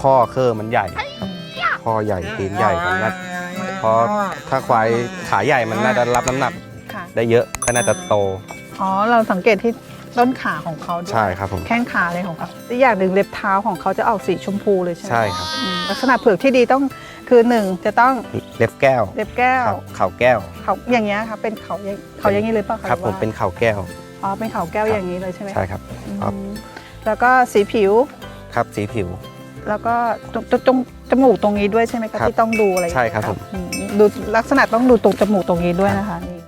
ข้อเคอมันใหญ่ครับข้อใหญ่ตีนใหญ่ครับน่าเพราะถ้าควายขาใหญ่มันน่าจะรับน้ำหนักค่ะ ได้เยอะก็น่าจะโต อ๋อ เราสังเกตที่ต้นขาของเขาด้วยใช่ครับผมแข้งขาเลยของเขาอีกอย่างหนึ่งเล็บเท้าของเขาจะออกสีชมพูเลยใช่ไหมใช่ครับอืมลักษณะเผือกที่ดีต้องคือหนึ่งจะต้องเล็บแก้วเล็บแก้ว ครับเข่าแก้ว เขาอย่างเงี้ยครับเป็นเขาอย่างเขาอย่างนี้เลยเปล่ะะครับหอผมว่าเป็นเข่าแก้วอ๋อเป็นเขาแก้วครับอย่างนี้เลยใช่ไหมใช่ครับ อืมครับ แล้วก็สีผิวครับสีผิว แล้วก็ตรงตรงตรงจมูกตรงนี้ด้วยใช่ไหมคะครับที่ต้องดูอะไรใช่ครับผม อืดูลักษณะต้องดูตรงจมูกตรงนี้ด้วยนะคะนี่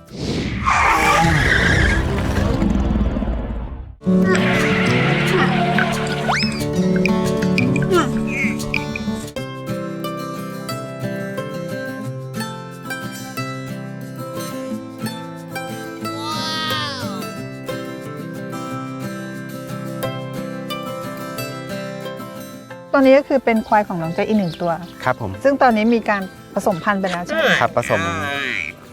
ตัวนี้ก็คือเป็นควายของน้องเจ๊อีกหนึ่งตัว ครับผม ซึ่งตอนนี้มีการผสมพันธุ์ไปแล้วใช่ไหมครับผสม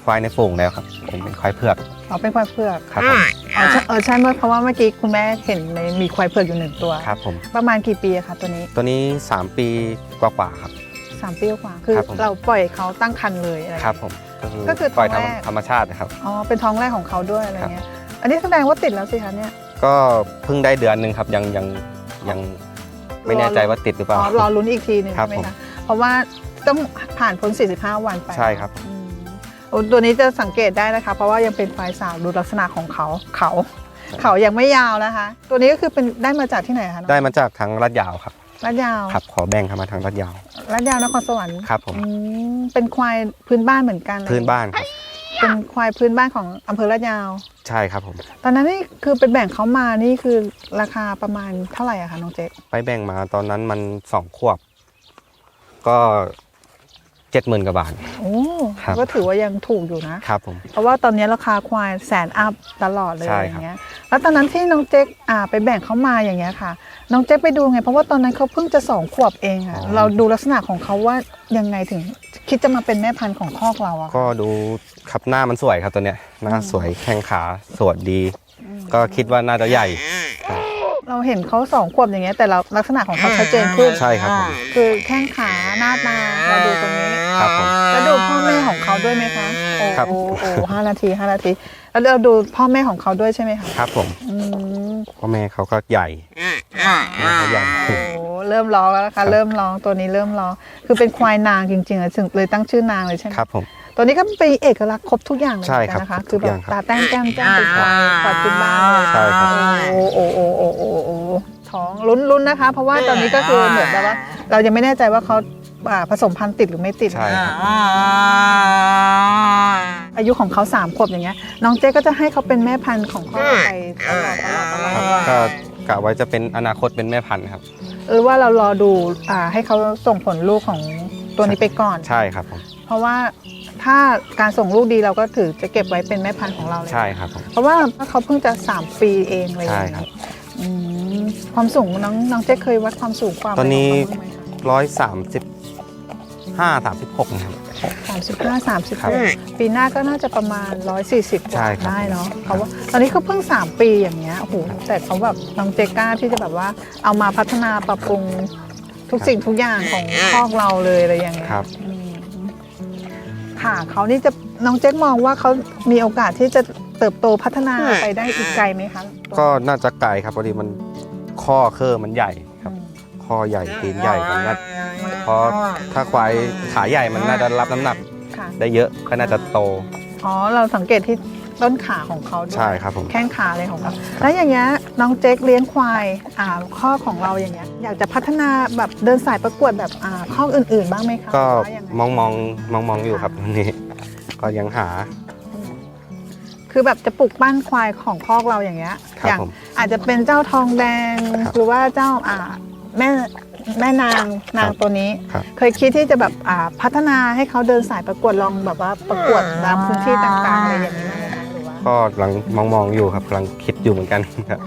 ควายในฝูงแล้วครับผมเป็นควายเผือกอ๋อเป็นควายเผือกครับผมอ๋อใช่เออใช่เมื่อเพราะว่าเมื่อกี้คุณแม่เห็นในมีควายเผือกอยู่หนึ่งตัว ครับผม ประมาณกี่ปีอะคะตัวนี้ตัวนี้ 3 ปีกว่าๆครับ สามปีกว่าคือครับผม เราปล่อยเขาตั้งคันเลยอะไร ครับผมก็คือก็คือปล่อยท้องแรก ธรรมชาตินะครับ อ๋อเป็นท้องแรกของเขาด้วยอะไรเงี้ย อันนี้แสดงว่าติดแล้วสิคะเนี่ย ก็เพิ่งได้เดือนหนึ่งครับยังยังยัง ไม่แน่ใจว่าติดหรือเปอ๋ล่าอรอลุ้นอีกทีหนึ่งครัใช่บไหมผม คะเพราะว่าต้องผ่านพ้น 45 วันไปใช่ครับ อืมโอ้ตัวนี้จะสังเกตได้นะคะ เพราะว่ายังเป็นควายสาวดูลักษณะของเขาเขา เขายังไม่ยาวนะคะ ตัวนี้ก็คือเป็นได้มาจากที่ไหนคะน้องได้มาจากทางลาดยาวครับลาดยาวครับขอแบ่งเข้ามาทางลาดยาวลาดยาว นครสวรรค์ครับผมอืมเป็นควายพื้นบ้านเหมือนกันเลยพื้นบ้านครับ เป็นควายพื้นบ้านของอำเภอลาดยาว ใช่ครับผม ตอนนั้นนี่คือเป็นแบ่งเขามานี่คือราคาประมาณเท่าไหร่อะคะน้องเจ๊ไปแบ่งมาตอนนั้นมันสองขวบ ก็เจ็ดหมื่นกว่าบาท โอ้ครับ ก็ถือว่ายังถูกอยู่นะ ครับผม เพราะว่าตอนนี้ราคาควายแสนอัพตลอดเลยใช่อครับ ย่างเงี้ย แล้วตอนนั้นที่น้องเจ๊กอ่าไปแบ่งเขามาอย่างเงี้ยค่ะ น้องเจ๊กไปดูไง เพราะว่าตอนนั้นเขาเพิ่งจะสองขวบเองอะเราดูลักษณะของเขาว่ายังไงถึงคิดจะมาเป็นแม่พันธุ์ของคอกเราอะก็ดูครับหน้ามันสวยครับตัวเนี้ยหน้าสวยแข้งขาสวยดี ก็คิดว่าน่าจะใหญ่ เราเห็นเขาสองขวบอย่างเงี้ยแต่เราลักษณะของเขาชัดเจนขึ้นใช่ครับผม คือแข้งขาหน้าตาเราดูตรงนี้ ครับผม แล้วดูพ่อแม่ของเขาด้วยไหมคะโอ้ครับโอ้โอ้ห้านาทีห้านาที แล้วเราดูพ่อแม่ของเขาด้วยใช่ไหมคะครับผมอืมพ่อแม่เขาก็ใหญ่แม่เขาใหญ่ โอ้เริ่มร้องแล้วนะครัคะ บ เริ่มร้องตัวนี้เริ่มร้อง คือเป็นควายนางจริงๆอะถึงเลยตั้งชื่อนางเลยใช่ไหมครับผม ตัวนี้ก็เป็นเอกลักษณ์ครบทุกอย่างเลยใช่ครับนะคะครบทุคือกแบอบย่างครับตาแต้มแก้มแจ้มเป็นควายควายพื้นบ้านเลย ใช่ครับ โอ้โอ้โอ้โอ้โอ้โอ้ท้องลุ้นลุ้นนะคะ เพราะว่าตอนนี้ก็คือเหมือนแบบว่า เรายังไม่แน่ใจว่าเขา อ่าผสมพันธุ์ติดหรือไม่ติด ใช่ ครับอายุของเขาสามขวบอย่างเงี้ยน้องเจ๊ก็จะให้เขาเป็นแม่พันธุ์ของพ่อไปตลอดตลอดตลอครับดก็กะไว้จะเป็นอนาคตเป็นแม่พันธุ์ครับ หรือว่าเรารอดูอ่าให้เขาส่งผลลูกของตัวนี้ไปก่อน ใช่ครับผมเพราะว่าถ้าการส่งลูกดีเราก็ถือจะเก็บไว้เป็นแม่พันธุ์ของเราเลย ใช่ครับผม เพราะว่าเขาเพิ่งจะ 3 ปีเองเลยใช่ครับ อืมความสูงน้องน้องเจ๊เคยวัดความสูงความตอนนี้อะไรของเขาบ้างไหมคะร้อยสามสิบ ห้าสามสิบหกนะครับสามสิบห้าสามสิบครับปีหน้าก็น่าจะประมาณ 140กใช่ว่าครับ ได้เนาะเพราะว่าตอนนี้เขาเพิ่ง 3 ปีอย่างเงี้ยโอ้โหแต่เขาแบบน้องเจกล้าที่จะแบบว่าเอามาพัฒนาปรับปรุงทุกสิ่งทุกอย่างของคอกเราเลยอะไรอย่างเงี้ยครับ อืมค่ะเขานี่จะน้องเจ๊กมองว่าเขามีโอกาสที่จะเติบโตพัฒนาไปได้อีกไกลไหมคะก็น่าจะไกลครับพอดีมันข้อเคอมันใหญ่ ครับอืมข้อใหญ่ตีนใหญ่ครับน่าเพราะถ้าควายขาใหญ่มันน่าจะรับน้ำหนักค่ะได้เยอะก็น่าจะโต อ๋อ เราสังเกตที่ต้นขาของเขาด้วยใช่ครับผม แข้งขาเลยของเขาแล้วอย่างเงี้ยน้องเจ๊กเลี้ยงควายอ่าข้อของเราอย่างเงี้ยอยากจะพัฒนาแบบเดินสายประกวดแบบอ่าข้ออื่น ๆ บ้างไหมคะก็หรือว่ายังไง มองมองมองมองอยู่ครับตรงนี้ ก็ยังหาคือแบบจะปลูกปั้นควายของคอกเราอย่างเงี้ย ครับอย่างผม อาจจะเป็นเจ้าทองแดง ครับหรือว่าเจ้าอ่า แม่แม่นางนางตัวนี้ ครับ เคยคิดที่จะแบบอ่าพัฒนาให้เขาเดินสายประกวดลองแบบว่าประกวดตามพื้นที่ต่างๆอะไรอย่างนี้บ้างไหมคะหรือว่าก็กำลังมองมองอยู่ครับกำลังคิดอยู่เหมือนกันครับ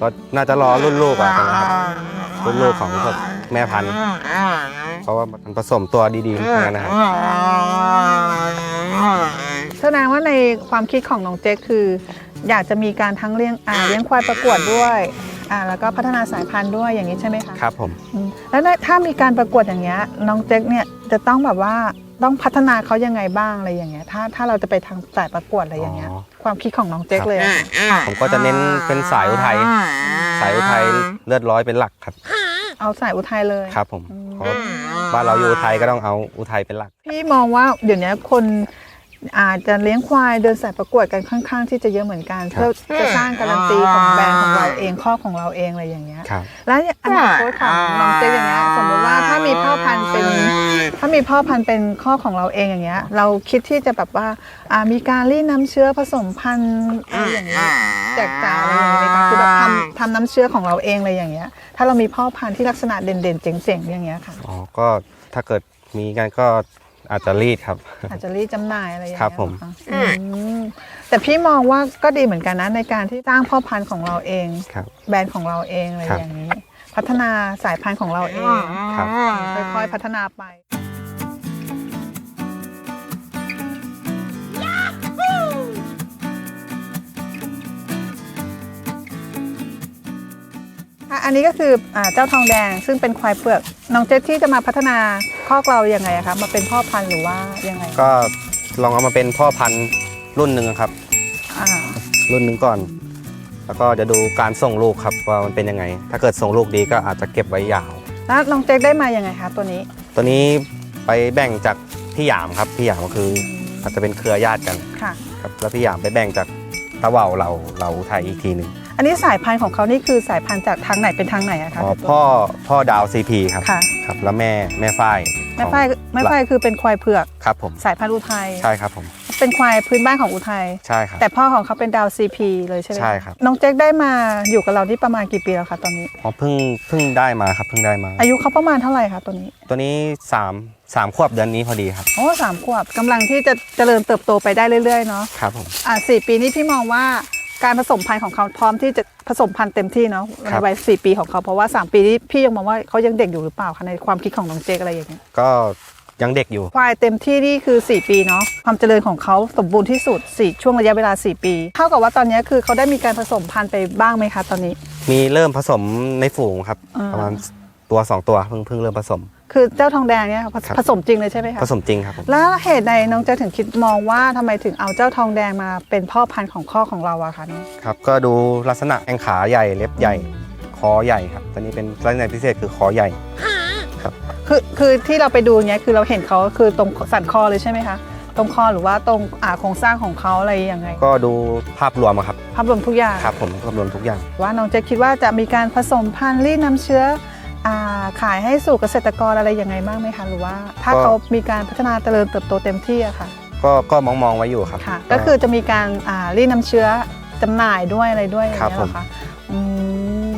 ก็น่าจะรอรุ่นลูกอะนะครับรุ่นลูกของพวกแม่พันธุ์เพราะว่ามันผสมตัวดีๆทั้งนั้นนะครับ แสดงว่าในความคิดของน้องเจ๊กคือ อยากจะมีการทั้งเลี้ยงอ่าเลี้ยงควายประกวดด้วย อ่าแล้วก็พัฒนาสายพันธุ์ด้วยอย่างนี้ใช่ไหมคะครับผมอืมแล้วถ้ามีการประกวดอย่างเงี้ยน้องเจ๊กเนี่ยจะต้องแบบว่าต้องพัฒนาเขายังไงบ้างอะไรอย่างเงี้ยถ้าถ้าเราจะไปทางสายประกวดอะไรอย่างเงี้ยอ๋อความคิดของน้องเจ๊กเลยอะค่ะผมก็จะเน้นเป็นสายอุทัยสายอุทัยเลือดร้อยเป็นหลักครับ เอาสายอุทัยเลยครับผมอืมเพราะบ้านเราอยู่อุทัยก็ต้องเอาอุทัยเป็นหลัก พี่มองว่าเดี๋ยวนี้คน อาจจะเลี้ยงควายเดินสายประกวดกันค่อนข้างที่จะเยอะเหมือนกันครับเพื่อจะสร้างการันตีของแบรนด์ของเราเองข้อของเราเองอะไรอย่างเงี้ยครับ แล้วอนาคตของน้องเจ๊กอย่างเงี้ยสมมติว่าถ้ามีพ่อพันธุ์เป็นถ้ามีพ่อพันธุ์เป็นข้อของเราเองอย่างเงี้ย เราคิดที่จะแบบว่าอ่ามีการรีดน้ำเชื้อผสมพันธุ์อะไรอย่างเงี้ยแจกจ่ายอะไรอย่างเงี้ยไหมคะคือแบบทำทำน้ำเชื้อของเราเองอะไรอย่างเงี้ย ถ้าเรามีพ่อพันธุ์ที่ลักษณะเด่นๆเจ๋งๆอย่างเงี้ยค่ะอ๋อก็ถ้าเกิดมีกันก็ อาจจะรีดครับ อาจจะรีดจำหน่ายอะไรอย่างครัเงี้บยผม เหรอคะอืมแต่พี่มองว่าก็ดีเหมือนกันนะในการที่สร้างพ่อพันธุ์ของเราเอง ครับ แบรนด์ของเราเองอะไรครับ อย่างนี้ พัฒนาสายพันธุ์ของเราเอง ครับ ค่อยๆพัฒนาไป อะอันนี้ก็คืออ่าเจ้าทองแดงซึ่งเป็นควายเผือกน้องเจสที่จะมาพัฒนาคอกเรายังไงอะคะมาเป็นพ่อพันธุ์หรือว่ายังไงก็ลองเอามาเป็นพ่อพันธุ์รุ่นหนึ่งครับอ่ารุ่นหนึ่งก่อน แล้วก็จะดูการส่งลูกครับว่ามันเป็นยังไง ถ้าเกิดส่งลูกดีก็อาจจะเก็บไว้ยาว แล้วน้องเจสได้มายังไงคะตัวนี้ ตัวนี้ไปแบ่งจากพี่หยามครับพี่หยามก็คืออาจจะเป็นเครือญาติกันค่ะครับแล้วพี่หยามไปแบ่งจากตะเหว่าเราเราอุทัยอีกทีหนึ่ง อันนี้สายพันธุ์ของเขานี่คือสายพันธุ์จากทางไหนเป็นทางไหนอะคะอ๋อพ่อพ่อดาวซีพีครับค่ะครับ แล้วแม่แม่ฝ้ายแม่ฝ้ายแม่ฝ้ายคือเป็นควายเผือกครับผมสายพันธุ์อุทัยใช่ครับผมเป็นควายพื้นบ้านของอุทัยใช่ครับแต่พ่อของเขาเป็นดาวซีพีเลยใช่ไหมะใช่ครับน้องเจ๊กได้มาอยู่กับเราที่ประมาณกี่ปีแล้วคะตอนนี้อ๋อเพิ่งเพิ่งได้มาครับเพิ่งได้มา อายุเขาประมาณเท่าไหร่คะตัวนี้ ตัวนี้สามสามขวบเดือนนี้พอดีครับโอ้สามขวบกำลังที่จะเจริญเติบโตไปได้เรื่อยๆเนาะครับผมอ่าสี่ปีนี้พี่มองว่า การผสมพันธุ์ของเขาพร้อมที่จะผสมพันธุ์เต็มที่เนาะครัในบวัยสี่ปีของเขาเพราะว่าสามปีนี้พี่ยังมองว่าเขายังเด็กอยู่หรือเปล่าคะในความคิดของน้องเจกอะไรอย่างเงี้ยก็ยังเด็กอยู่ควายเต็มที่นี่คือ 4 ปีเนาะความเจริญของเขาสมบูรณ์ที่สุดสี่ช่วงระยะเวลา 4 ปีเท่ากับว่าตอนนี้คือเขาได้มีการผสมพันธุ์ไปบ้างไหมคะตอนนี้ มีเริ่มผสมในฝูงครับอ่าประมาณตัวสองตัวเพิ่งเพิ่งเริ่มผสม คือเจ้าทองแดงเนี่ยผสครับ ผสมจริงเลยใช่ไหมคะผสมจริงครับผมแล้วเหตุใดน้องเจะถึงคิดมองว่าทำไมถึงเอาเจ้าทองแดงมาเป็นพ่อพันธุ์ของข้อของเราอะคะน้องครับ ก็ดูลักษณะแข้งขาใหญ่เล็บใหญ่คอใหญ่ครับตัวนี้เป็นลักษณะพิเศษคือคอใหญ่ คือคือที่เราไปดูเนี้ยคือเราเห็นเขาคือตรงสันคอเลยใช่ไหมคะตรงคอหรือว่าตรงอ่าโครงสร้างของเขาอะไรยังไงก็ดูภาพรวมอะครับภาพรวมทุกอย่าง ครับผมภาพรวมทุกอย่าง ว่าน้องเจะคิดว่าจะมีการผสมพันธุ์รีดน้ำเชื้ออ่า ขายให้สู่เกษตรกรอะไรยังไงบ้างไหมคะหรือว่า ถ้าก็เขามีการพัฒนาเจริญเติบโตเต็มที่อะค่ะก็ก็มองมองไว้อยู่ครับค่ะ ก็คือจะมีการอ่ารีดน้ำเชื้อจำหน่ายด้วยอะไรด้วยอย่างครับเงี้ยเหรอผมคะอืม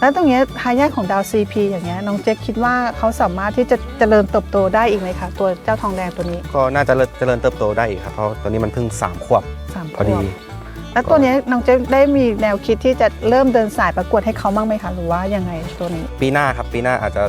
แล้วตรงเนี้ยทายาทของดาวซีพีอย่างเงี้ยน้องเจ๊คิดว่าเขาสามารถที่จะเจริญเติบโตได้อีกไหมคะตัวเจ้าทองแดงตัวนี้ ก็น่าจะเจริญเติบโตได้อีกครับเพราะตัวนี้มันเพิ่งสามขวบสามขพอดีวบ แล้วตัวเนี้ยน้องเจ๊ได้มีแนวคิดที่จะเริ่มเดินสายประกวดให้เขาบ้างไหมคะหรือว่ายังไงตัวนี้ปีหน้าครับปีหน้าอาจจะ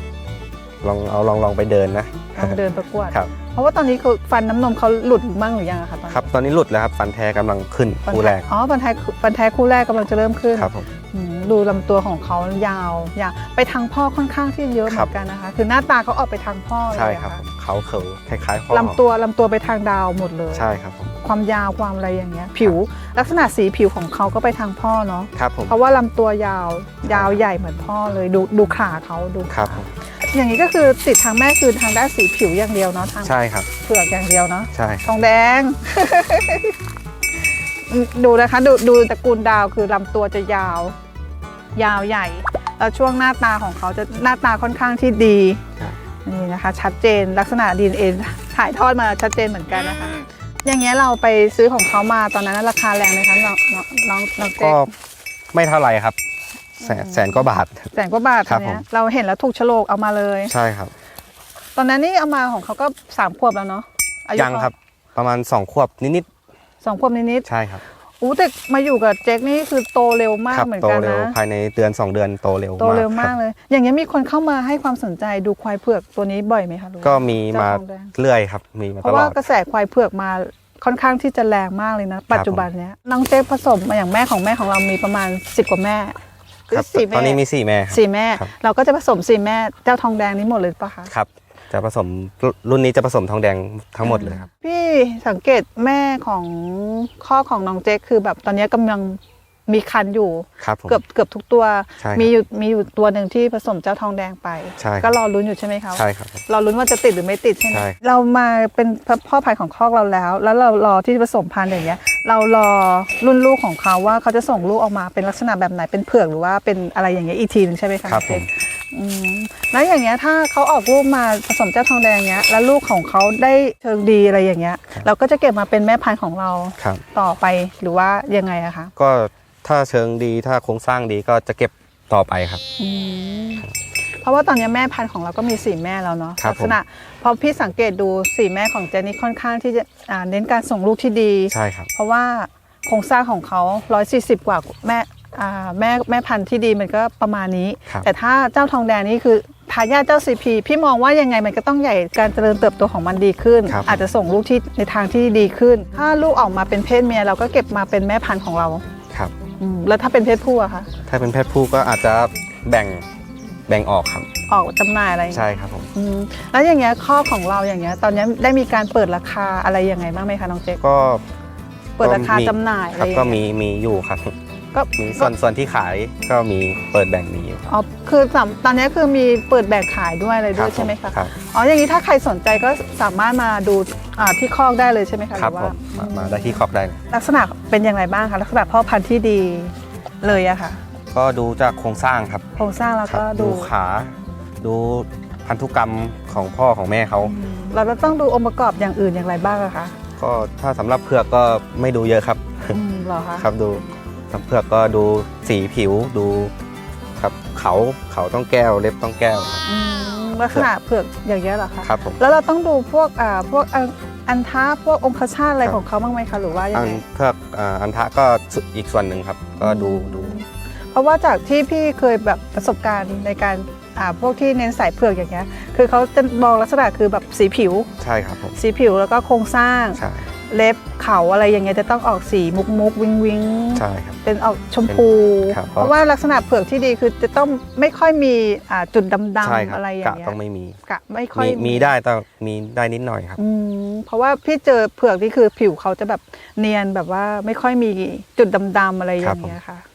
ลองเอาลองลองไปเดินนะลองเดินประกวดครับเพราะว่าตอนนี้คือฟันน้ำนมเขาหลุดบ้างหรือยังอะคะตอนนี้ครับตอนนี้หลุดแล้วครับฟันแท้กำลังขึ้นฟันคู่ท้ายแรกอ๋อฟันแท้ฟันแท้คู่แรกกำลังจะเริ่มขึ้นครับผมอืม ดูลำตัวของเขายาวยาวไปทางพ่อค่อนข้างที่เยอะเหครัมืบอนกันนะคะ คือหน้าตาเขาออกไปทางพ่อเลยใช่อะครับค่ะผมเขาเขิวคล้ายๆพ่อลำตัวลำตัวไปทางดาวหมดเลย ใช่ครับผมความยาวความอะไรอย่างเงี้ย ผิวลักษณะสีผิวของเขาก็ไปทางพ่อเนาะครับผมเพราะว่าลำตัวยาวยาวใหญ่เหมือนพ่อเลยดูดูขาเขาดูครับผมอย่างนี้ก็คือติดทางแม่คือทางด้านสีผิวอย่างเดียวเนาะทางใช่ครับเผือกอย่างเดียวเนาะใช่ทองแดง ดูนะคะดูดูตระกูลดาวคือลำตัวจะยาว ยาวใหญ่ แล้วช่วงหน้าตาของเขาจะหน้าตาค่อนข้างที่ดีครับนี่นะคะ ชัดเจนลักษณะดีเอ็นถ่ายทอดมาชัดเจนเหมือนกันนะคะ อย่างเงี้ยเราไปซื้อของเขามาตอนนั้นราคาแรงไหมคะน้องน้องน้องน้องเจ๊ก็ไม่เท่าไหร่ครับ แสนอืมแสนกว่าบาท แสนกว่าบาทครับอันเนี้ยผมเราเห็นแล้วถูกโฉลกเอามาเลยใช่ครับ ตอนนั้นนี่เอามาของเขาก็สามขวบแล้วเนาะอายุยังครับ ประมาณ2ขวบนิดสองขวบนิดๆใช่ครับๆ อู้แต่มาอยู่กับเจ๊กนี่คือโตเร็วมากครับเหมือนโตกันเร็วนะภายในเดือน2เดือนโตเร็วโตเร็วมากคบเลย อย่างเงี้ยมีคนเข้ามาให้ความสนใจดูควายเผือกตัวนี้บ่อยไหมคะรู้ก็มีเจ้มาทองแดงเรื่อยครับ มีมาเพตราะลว่าอด กระแสควายเผือกมาค่อนข้างที่จะแรงมากเลยนะ ปัจจุบันเนี้ยน้องเจ๊กผสมมาอย่างแม่ของแม่ของเรามีประมาณ 10 กว่าแม่คืครัอบสี่แม่ตอนนี้มีสี่แม่ครับ สี่แม่ ครับ เราก็จะผสมสี่แม่เจ้าทองแดงนี้หมดเลยปะคะ ครับ จะผสมรุ่นนี้จะผสมทองแดงทั้งหมดเลยครับ พี่สังเกตแม่ของข้อของน้องเจ๊กคือแบบตอนนี้กำลังมีคันอยู่ ครับผม เกือบเกือบทุกตัว ใช่ครับมีอยู่มีอยู่ตัวหนึ่งที่ผสมเจ้าทองแดงไป ใช่ครับ ก็รอลุ้นอยู่ใช่ไหมคะ ใช่ครับเราลุ้นว่าจะติดหรือไม่ติดใช่ไหม ใช่ เรามาเป็นพ่อพันธุ์ของคอกเราแล้ว แล้วเรารอที่จะผสมพันธุ์อย่างเงี้ย เรารอรุ่นลูกของเขาว่าเขาจะส่งลูกออกมาเป็นลักษณะแบบไหน เป็นเผือกหรือว่าเป็นอะไรอย่างเงี้ยอีกทีหนึงใช่ไหมคะครับผเจ๊ม อืมแล้วอย่างเงี้ยถ้าเขาออกลูกมาผสมเจ้าทองแดงเงี้ย แล้วลูกของเขาได้เชิงดีอะไรอย่างเงี้ย เราก็จะเก็บมาเป็นแม่พันธุ์ของเราครับ ต่อไปหรือว่ายังไงอะคะก็ถ้าเชิงดีถ้าโครงสร้างดีก็จะเก็บต่อไปครับ อืมเพราะว่าตอนนี้แม่พันธุ์ของเราก็มีสี่แม่แล้วเนาะครับ ลัษณะพอพี่สังเกตดูสี่แม่ของเจนนี่ค่อนข้างที่จะอ่าเน้นการส่งลูกที่ดี ใช่ครับ เพราะว่าโครงสร้างของเขา 140 กว่าแม่อ่า แม่แม่พันธุ์ที่ดีมันก็ประมาณนี้ครับแต่ถ้าเจ้าทองแดงนี่คือทายาทเจ้าซีพีพี่มองว่ายังไงมันก็ต้องใหญ่การเจริญเติบโตของมันดีขึ้นครับอาจจะส่งลูกที่ในทางที่ดีขึ้น ถ้าลูกออกมาเป็นเพศเมียเราก็เก็บมาเป็นแม่พันธุ์ของเราครับอืมแล้วถ้าเป็นเพศผู้อะคะถ้าเป็นเพศผู้ก็อาจจะแบ่งแบ่งออกครับ ออกจำหน่ายอะไรอย่างเงี้ยใช่ครับผมอืมแล้วอย่างเงี้ยข้อของเราอย่างเงี้ยตอนนี้ได้มีการเปิดราคาอะไรยังไงบ้างไหมคะน้องเจ๊กก็เปิดราคาก็มีจำหน่ายคอะไรรับอย่างก็เงี้ยมีมีอยู่ครับ ก็มีส่วนส่วนที่ขายก็มีเปิดแบ่งมีอยู่อ๋อคือสำตอนนี้คือมีเปิดแบ่งขายด้วยอะไรด้วยผใช่ไหมคะครับอ๋ออย่างนี้ถ้าใครสนใจก็สามารถมาดูอ่าที่คอกได้เลยใช่ไหมคะครับหอผว่ามมามาได้ที่คอกได้เลยลักษณะเป็นอย่างไรบ้างคะลักษณะพ่อพันธุ์ที่ดีเลยอะค่ะก็ดูจากโครงสร้างครับโครงสร้างแล้วครับก็ดูดูขา ดูพันธุกรรมของพ่อของแม่เขาอืมเราต้องดูองค์ประกอบอย่างอื่นอย่างไรบ้างอะคะก็ถ้าสำหรับเผือกก็ไม่ดูเยอะครับ อืมเหรอคะครับดู สำหรับเผือกก็ดูสีผิวดูครับเขาเขาต้องแก้วเล็บต้องแก้วครับ อืมลักษณะเผือกอย่างเงี้ยเหรอคะครับผม แล้วเราต้องดูพวกอ่าพวกอันอันท้าพวกองคชาตอะไรครับ ของเขาบ้างไหมคะหรือว่ายัอังนไงเผือกอ่าอันทะก็อีกส่วนหนึ่งครับ ก็ดูดู เพราะว่าจากที่พี่เคยแบบประสบการณ์ในการอ่าพวกที่เน้นสายเผือกอย่างเงี้ยคือเขาจะมองลักษณะคือแบบสีผิว ใช่ครับผม สีผิวแล้วก็โครงสร้าง ใช่ เล็บเขาอะไรอย่างเงี้ยจะต้องออกสีมุกมุกวิงวิงใช่ครับ เป็นออกชมพู ครับเพราะ ว่าลักษณะเผือกที่ดีคือจะต้องไม่ค่อยมีอ่าจุดดำใช่ครัๆบอะไรอย่ากะงเงี้ยต้องไม่มี กะไม่ค่อยมีมีได้แต่มีได้นิดหน่อยครับ อืมเพราะว่าพี่เจอเผือกที่คือผิวเขาจะแบบเนียนแบบว่าไม่ค่อยมีจุดดำๆอะไรอย่างเงี้ยค่ะอืม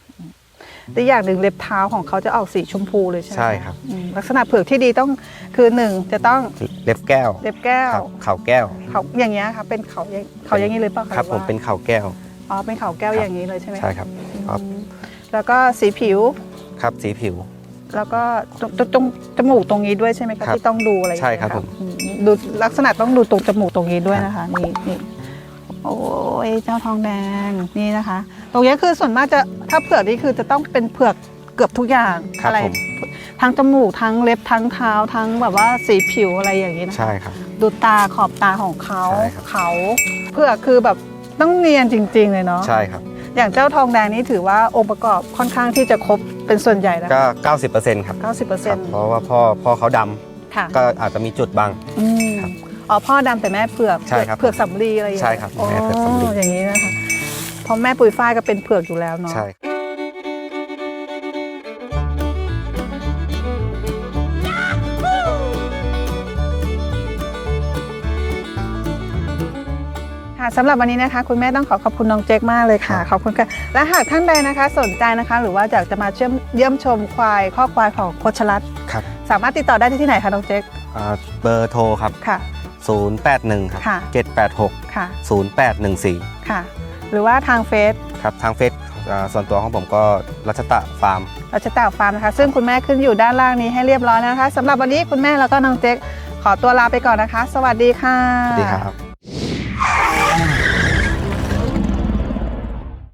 แต่อย่างหนึ่งเล็บเท้าของเขาจะออกสีชมพูเลยใช่ไหมใช่ครับ อืมลักษณะเผือกที่ดีต้องคือหนึ่งจะต้องเล็บแก้วเล็บแก้วครับเขาแก้ว เขาอย่างเงี้ยค่ะเป็นเขาอย่างเขาอย่างนี้เลยเปล่ะะครับหผอมว่าเป็นเขาแก้ว อ๋อเป็นเขาแก้วครับอย่างนี้เลยใช่ไหมะใช่ครับอืมครับแล้วก็สีผิวครับสีผิว แล้วก็ตรงตรงจมูกตรงนี้ด้วยใช่ไหมคะครับที่ต้องดูอะไรอย่างใช่เงี้ยครับผมอืมดูลักษณะต้องดูตรงจมูกตรงนี้ด้วยนะคะนี่นี่โอ้ยเจ้าทองแดงนี่นะคะ ตรงนี้คือส่วนมากจะถ้าเผือกนี่คือจะต้องเป็นเผือกเกือบทุกอย่างครับอะไรผม ทั้งจมูกทั้งเล็บทั้งเท้าทั้งแบบว่าสีผิวอะไรอย่างนี้นะคะใช่ครับ ดูตาขอบตาของเขาใช่ครับ เขาเผือกคือแบบต้องเนียนจริง ๆ เลยเนาะใช่ครับ อย่างเจ้าทองแดงนี่ถือว่าองค์ประกอบค่อนข้างที่จะครบเป็นส่วนใหญ่นะก็ 90%ครับเก้าสิบเปอร์คเซ็รันบต์เพราะว่าพ่อพ่อเขาดำค่ะก็อาจจะมีจุดบาง อืมครับอ๋อพ่อดำแต่แม่เผือกใช่ครับเผือกสำลีอะไรอย่างใช่เงี้ยครับแม่เผือกสำลี อย่างนี้นะคะเพ ราะแม่ปุยฝ้ายก็เป็นเผือกอยู่แล้วเนาะใช่ค่ะสำหรับวันนี้นะคะ คุณแม่ต้องขอขอบคุณน้องเจ๊กมากเลยค่ะ ขอบคุณค่ะ และหากท่านใดนะคะ สนใจนะคะ หรือว่าอยากจะมาเชื่อมเยี่ยมชมควายข้อควายของโคชรัตน์ครับสามารถติดต่อได้ที่ไหนคะน้องเจ๊กอ่าเบอร์โทรครับค่ะ081ครับค่ะ786ค่ะ0814ค่ะ หรือว่าทางเฟซครับทางเฟซอ่าส่วนตัวของผมก็รัชตะฟาร์มรัชตาฟาร์มนะคะ ซึ่งคุณแม่ขึ้นอยู่ด้านล่างนี้ให้เรียบร้อยแล้วนะคะสำหรับวันนี้คุณแม่แล้วก็น้องเจ๊กขอตัวลาไปก่อนนะคะ สวัสดีค่ะสวัสดีครับ